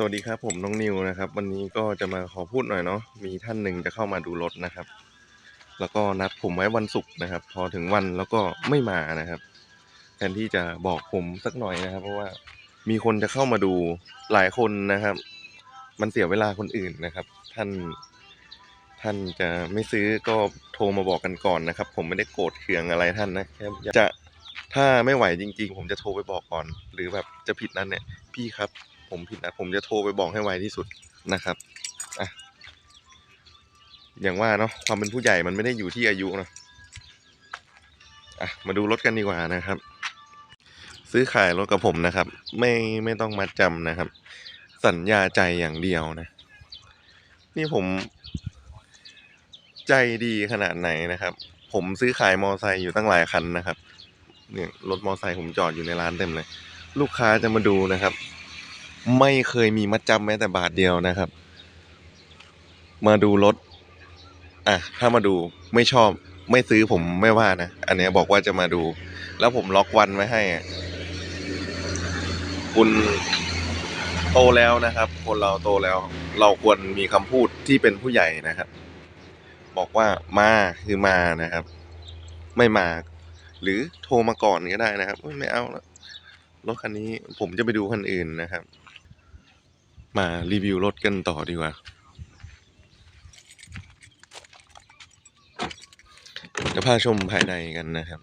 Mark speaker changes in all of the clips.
Speaker 1: สวัสดีครับผมน้องนิวนะครับ วันนี้ก็จะมาขอพูดหน่อยเนาะมีท่านหนึ่งจะเข้ามาดูรถนะครับ แล้วก็นัดผมไว้วันศุกร์นะครับ พอถึงวันแล้วก็ไม่มานะครับแทนที่จะบอกผมสักหน่อยนะครับ เพราะว่ามีคนจะเข้ามาดูหลายคนนะครับ มันเสียเวลาคนอื่นนะครับ ท่าน ท่านจะไม่ซื้อก็โทรมาบอกกันก่อนนะครับ ผมไม่ได้โกรธเคืองอะไรท่านนะแค่จะถ้าไม่ไหวจริง ๆ ผมจะโทรไปบอกก่อน หรือแบบจะผิดนั้นเนี่ยพี่ครับ ผมผิดนะผมจะโทรไปบอกให้ไวที่สุดนะครับอะอย่างว่าเนาะความเป็นผู้ใหญ่มันไม่ได้อยู่ที่อายุเนาะอะมาดูรถกันดีกว่านะครับ ซื้อขายรถกับผมนะครับ ไม่ไม่ต้องมัดจำนะครับ สัญญาใจอย่างเดียวนะ นี่ผม ใจดีขนาดไหนนะครับ ผมซื้อขายมอไซค์อยู่ตั้งหลายคันนะครับ เนี่ยรถมอไซค์ผมจอดอยู่ในร้านเต็มเลย ลูกค้าจะมาดูนะครับ ไม่เคยมีมัดจำแม้แต่บาทเดียวนะครับ มาดูรถ อะ ถ้ามาดูไม่ชอบไม่ซื้อผมไม่ว่านะ อันนี้บอกว่าจะมาดู แล้วผมล็อกวันไว้ให้คุณโตแล้วนะครับ คนเราโตแล้ว เราควรมีคำพูดที่เป็นผู้ใหญ่นะครับ บอกว่ามาคือมานะครับ ไม่มา หรือโทรมาก่อนก็ได้นะครับไม่เอาแล้ว รถคันนี้ผมจะไปดูคันอื่นนะครับ มารีวิวรถกันต่อดีกว่าจะพาชมภายในกันนะครับ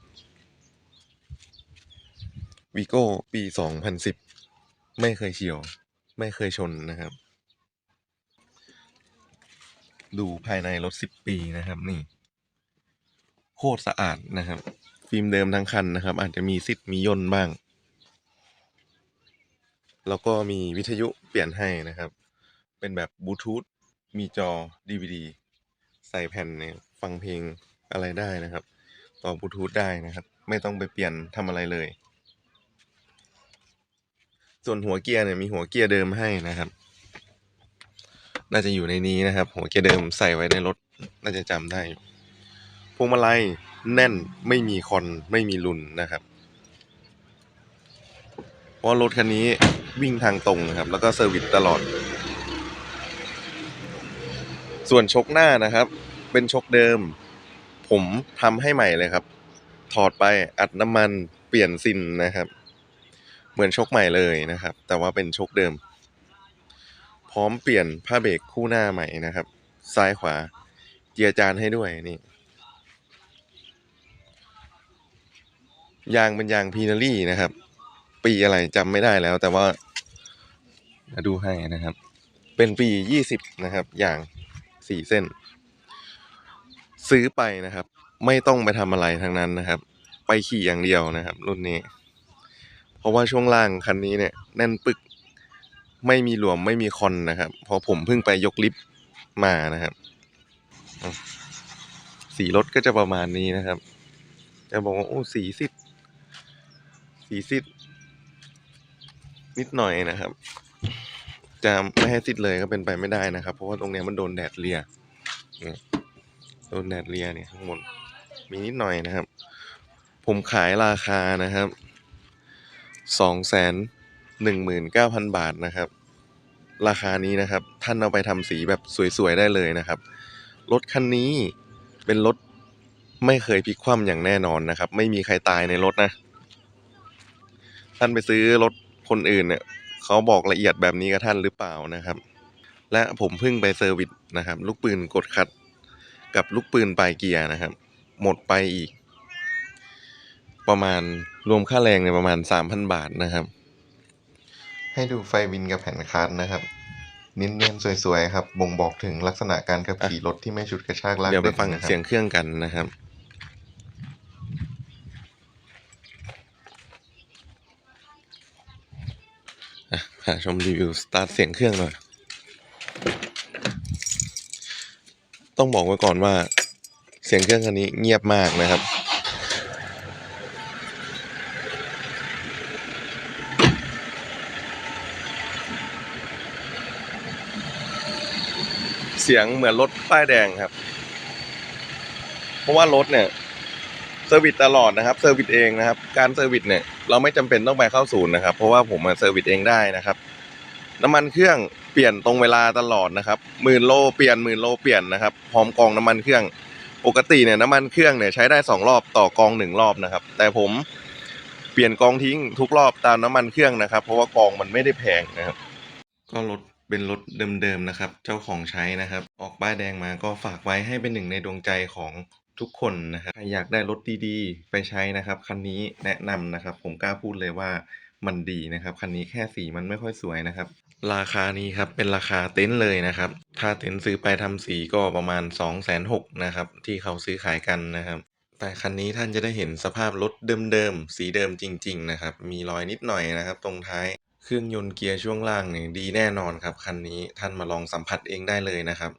Speaker 1: วีโก้ปี 2010 ไม่เคยเฉียว ไม่เคยชนนะครับ ดูภายในรถ 10 ปีนะครับ นี่ โคตรสะอาดนะครับ ฟิล์มเดิมทั้งคันนะครับ อาจจะมีซิดมีย่นบ้าง แล้วก็มีวิทยุเปลี่ยนให้นะครับ เป็นแบบบลูทูธมีจอ DVD ใส่แผ่นเนี่ยฟังเพลงอะไรได้นะครับ ต่อบลูทูธได้นะครับ ไม่ต้องไปเปลี่ยนทำอะไรเลย ส่วนหัวเกียร์เนี่ยมีหัวเกียร์เดิมให้นะครับ น่าจะอยู่ในนี้นะครับ หัวเกียร์เดิมใส่ไว้ในรถ น่าจะจำได้พวงมาลัยแน่นไม่มีคอนไม่มีลุนนะครับ เพราะรถคันนี้ วิ่งทางตรงนะครับ แล้วก็เซอร์วิสตลอด ส่วนชกหน้านะครับ เป็นชกเดิม ผมทำให้ใหม่เลยครับ ถอดไปอัดน้ำมันเปลี่ยนซินนะครับ เหมือนชกใหม่เลยนะครับ แต่ว่าเป็นชกเดิม พร้อมเปลี่ยนผ้าเบรกคู่หน้าใหม่นะครับ ซ้ายขวาเกียร์จานให้ด้วยนี่ยางเป็นยางพีนารี่นะครับ ปีอะไรจำไม่ได้แล้ว แต่ว่า มาดูให้นะครับ เป็นปียี่สิบนะครับ อย่างสี่เส้น ซื้อไปนะครับ ไม่ต้องไปทำอะไรทั้งนั้นนะครับ ไปขี่อย่างเดียวนะครับ รุ่นนี้ เพราะว่าช่วงล่างคันนี้เนี่ย แน่นปึกไม่มีหลวมไม่มีคอนนะครับเพราะผมเพิ่งไปยกลิฟต์มานะครับ สีรถก็จะประมาณนี้นะครับ จะบอกว่าโอ้สีสิบสีซิดนิดหน่อยนะครับ จะไม่ให้ซิดเลยก็เป็นไปไม่ได้นะครับ เพราะว่าตรงเนี้ยมันโดนแดดเลียเนี่ยโดนแดดเลียเนี่ยข้างบนมีนิดหน่อยนะครับ ผมขายราคานะครับสองแสนหนึ่งหมื่นเก้าพันบาทนะครับ ราคานี้นะครับ ท่านเอาไปทำสีแบบสวยๆได้เลยนะครับ รถคันนี้เป็นรถไม่เคยพลิกคว่ำอย่างแน่นอนนะครับ ไม่มีใครตายในรถนะ ท่านไปซื้อรถคนอื่นเนี่ย เขาบอกละเอียดแบบนี้กับท่านหรือเปล่านะครับ และผมเพิ่งไปเซอร์วิสนะครับ ลูกปืนกดคัดกับลูกปืนปลายเกียร์นะครับ หมดไปอีก ประมาณรวมค่าแรงเนี่ยประมาณสามพันบาทนะครับ ให้ดูไฟวินกับแผ่นคัสนะครับเนียนๆสวยๆครับ บ่งบอกถึงลักษณะการขับขี่รถที่ไม่ฉุดกระชากลากเดี๋ยวไปฟังเสียงเครื่องกันนะครับ หาชมรีวิวสตาร์ทเสียงเครื่องหน่อย ต้องบอกไว้ก่อนว่า เสียงเครื่องคันนี้เงียบมากนะครับ เสียงเหมือนรถป้ายแดงครับ เพราะว่ารถเนี่ย เซอร์วิสตลอดนะครับเซอร์วิสเองนะครับ การเซอร์วิสเนี่ยเราไม่จำเป็นต้องไปเข้าศูนย์นะครับ เพราะว่าผมมาเซอร์วิสเองได้นะครับ น้ำมันเครื่องเปลี่ยนตรงเวลาตลอดนะครับหมื่นโลเปลี่ยนหมื่นโลเปลี่ยนนะครับพร้อมกองน้ำมันเครื่อง ปกติเนี่ยน้ำมันเครื่องเนี่ยใช้ได้สองรอบต่อกองหนึ่งรอบนะครับ แต่ผมเปลี่ยนกองทิ้งทุกรอบตามน้ำมันเครื่องนะครับ เพราะว่ากองมันไม่ได้แพงนะครับ ก็รถเป็นรถเดิมๆนะครับ เจ้าของใช้นะครับ ออกป้ายแดงมาก็ฝากไว้ให้เป็นหนึ่งในดวงใจของ ทุกคนนะครับใครอยากได้รถดีๆ ไปใช้นะครับ คันนี้แนะนำนะครับ ผมกล้าพูดเลยว่ามันดีนะครับ คันนี้แค่สีมันไม่ค่อยสวยนะครับ ราคานี้ครับเป็นราคาเต็นท์เลยนะครับ ถ้าเต็นท์ซื้อไปทำสีก็ประมาณ2องแสนหกนะครับ ที่เขาซื้อขายกันนะครับ แต่คันนี้ท่านจะได้เห็นสภาพรถเดิมๆ สีเดิมจริง ๆ นะครับ มีรอยนิดหน่อยนะครับ ตรงท้ายเครื่องยนต์เกียร์ช่วงล่างเนี่ยดีแน่นอนครับคันนี้ท่านมาลองสัมผัสเองได้เลยนะครับ